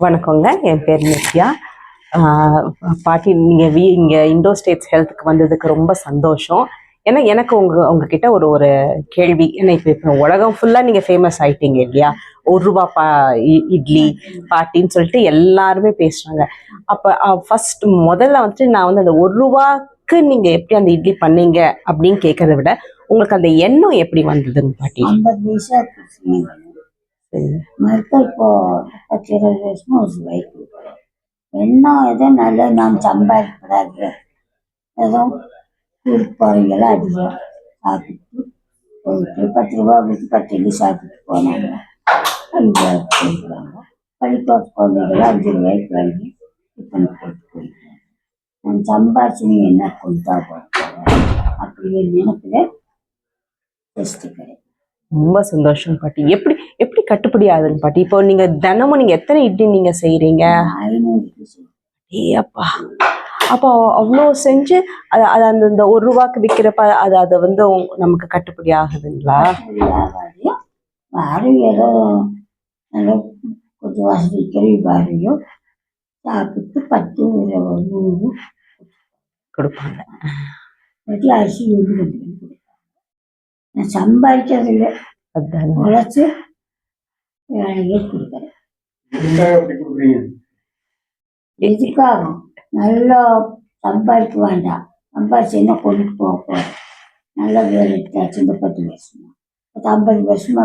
வணக்கங்க. என் பேர் நித்யா. பாட்டி நீங்கள் வி இங்கே இண்டோ ஸ்டேட்ஸ் ஹெல்த்துக்கு வந்ததுக்கு ரொம்ப சந்தோஷம். ஏன்னா எனக்கு உங்க உங்ககிட்ட ஒரு ஒரு கேள்வி. ஏன்னா இப்போ இப்போ உலகம் ஃபுல்லாக நீங்கள் ஃபேமஸ் ஆயிட்டீங்க இல்லையா? ஒரு ரூபா பா இ- இட்லி பாட்டின்னு சொல்லிட்டு எல்லாருமே பேசுகிறாங்க அப்போ ஃபர்ஸ்ட் முதல்ல வந்துட்டு நான் வந்து அந்த ஒரு ரூபாக்கு நீங்கள் எப்படி அந்த இட்லி பண்ணீங்க அப்படின்னு கேட்கறத விட உங்களுக்கு அந்த எண்ணம் எப்படி வந்ததுங்க பாட்டி? ஐம்பது பைசா கொடுத்தீங்க சரி. மறுக்க இப்போ பத்து இருபது வருஷமா ஒரு பைக் இன்னும் ஏதோ நல்ல நாம் சம்பாதிக்கூடாது ஏதோ ஊருக்கு போகிறவங்களாம் அதிகம் சாப்பிட்டு போயிட்டு பத்து ரூபா கொடுத்து பத்து இட்லி சாப்பிட்டு போனாங்க. அஞ்சு ரூபாய்க்கு போயிடுவாங்க பள்ளிக்கூடத்து குழந்தைகளாம் அஞ்சு ரூபாய்க்கு வாங்கி டிஃபன் போட்டு போயிடுவாங்க நான் சம்பாதிச்சு நீ என்ன கொடுத்தா போகிறேன் அப்படி நினைப்பில் டெஸ்ட்டு கிடையாது ரொம்ப சந்தோஷம் பாட்டி. எப்படி கட்டுப்படி ஆகுதுங்க பாட்டி. இப்போ நீங்க தினமும் நீங்க எத்தனை இட்லி நீங்க செய்றீங்க? ஐநூறு பைசா ஏ அப்பா. அவ்வளோ செஞ்சு அது அது அந்த இந்த ஒரு ரூபாய்க்கு விற்கிறப்ப அது அது வந்து நமக்கு கட்டுப்படி ஆகுதுங்களா? யாரும் ஏதோ கொஞ்சம் வசதி வியாபாரியும் சாப்பிட்டு பத்து நூறு கொடுப்பாங்க. வீட்டில் அரிசி கொடுப்பாங்க. நான் சம்பாதிக்கிறது இல்லை உழைச்சி வேலையே கொடுக்குறேன் எதுக்காக நல்லா சம்பாதிக்க வேண்டாம். சம்பாதிச்சு என்ன கொண்டுட்டு போக போகிறேன் நல்ல வேலை எடுத்தாச்சு இந்த பத்து வருஷமா. பத்து ஐம்பது வருஷமா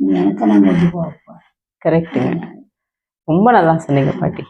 நீ எனக்கு நான் கொண்டு போக போகிறேன் கரெக்டுங்க ரொம்ப நல்லா சொன்னீங்க பாட்டி.